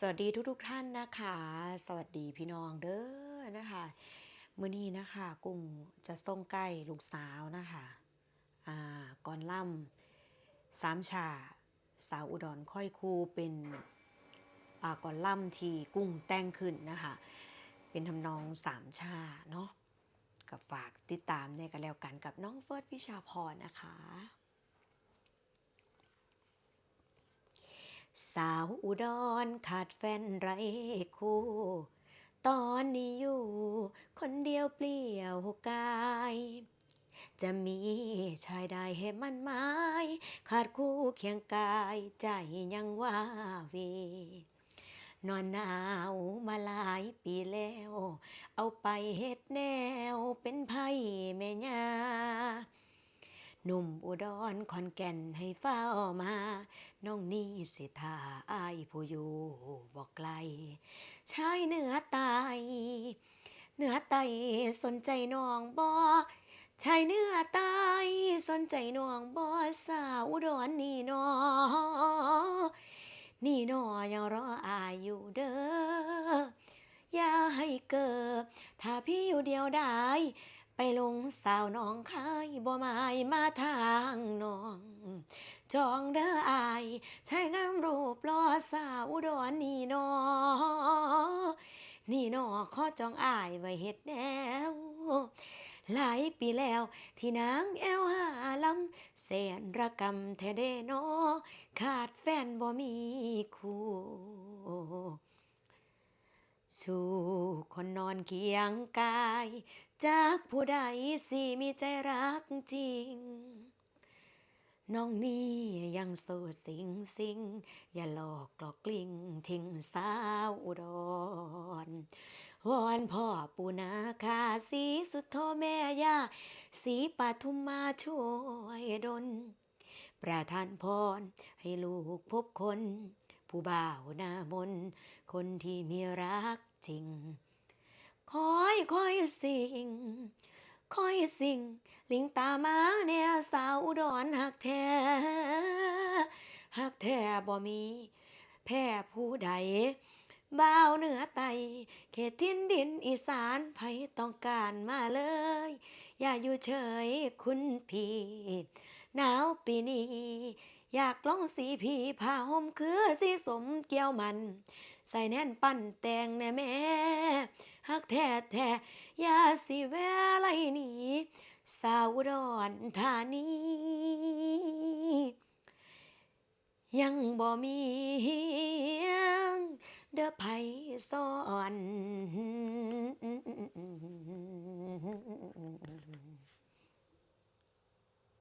สวัสดีทุกๆท่านนะคะ สวัสดีพี่น้องเด้อนะคะมื้อนี้นะคะกุ้งจะส่งใกล้ลูกสาวนะคะอ่าก่อนล่ำสามชา สาวอุดรค่อยคูเป็นอ่าก่อนล่ำที่กุ้งแต่งขึ้นนะคะ เป็นทำนองสามชาเนาะกับฝากติดตามในกันแล้วกันกับน้องเฟิร์สพิชาพรนะคะ สาวอุดรขาดแฟนไรคู่ ตอนนี้อยู่ คนเดียวเปลี่ยวกาย จะมีชายใดให้มันหมายขาดคู่เคียงกายใจยังว่าเวนอนหนาวมาหลายปีแล้ว เอาไปเฮ็ดแนวเป็นไพ่แม่ยา หนุ่มอุดรขอนแก่นให้เฝ้ามา น้องนี่สิทาอายผู้อยู่บอกไกล ชายเหนือตายเหนือไตสนใจน้องบ่ชายเหนือตายสนใจน้องบ่สาวอุดรนี่นอนี่นอยังรออายอยู่เด้ออย่าให้เกิด ถ้าพี่อยู่เดียวได้ ไปลงสาวน้องคายบ่หมายมาทางน้อง จองเด้ออายใช้งามรูปรอสาวอุดรนี่นอนี่นอขอจองอายไว้เฮ็ดแนวหลายปีแล้วที่นางแอวหาลำแสนระกำแทเดนอขาดแฟนบ่มีคู่ สู่คนนอนเคียงกาย จากผู้ใดสิมีใจรักจริง น้องนี่ยังโสดสิงสิง อย่าหลอกหลอกกลิ้งทิ้งสาวอุดรวอนพ่อปูนาคาสีสุดโทแม่ย่าสีปทุมมาช่วยดลประทานพรให้ลูกพบคน ผู้บ่าวหน้ามน คนที่มีรักจริง คอยคอยสิ่ง คอยสิ่ง ลิงตามาเนี่ยสาวอุดรหักแท้หักแท้บ่มี แพ้ผู้ใดบ่าวเหนือไต เขตทินดินอีสานไผต้องการมาเลย อย่าอยู่เฉยคุณพี่ หนาวปีนี้ อยากลองสีผีผ้าห่มคือสีสมเกี่ยวมัน ใส่แน่นปั้นแต่งแน่แม่ฮักแท้แท้ยาสิแวไลหนีสาวดอนธานียังบ่มีเดอไผสอน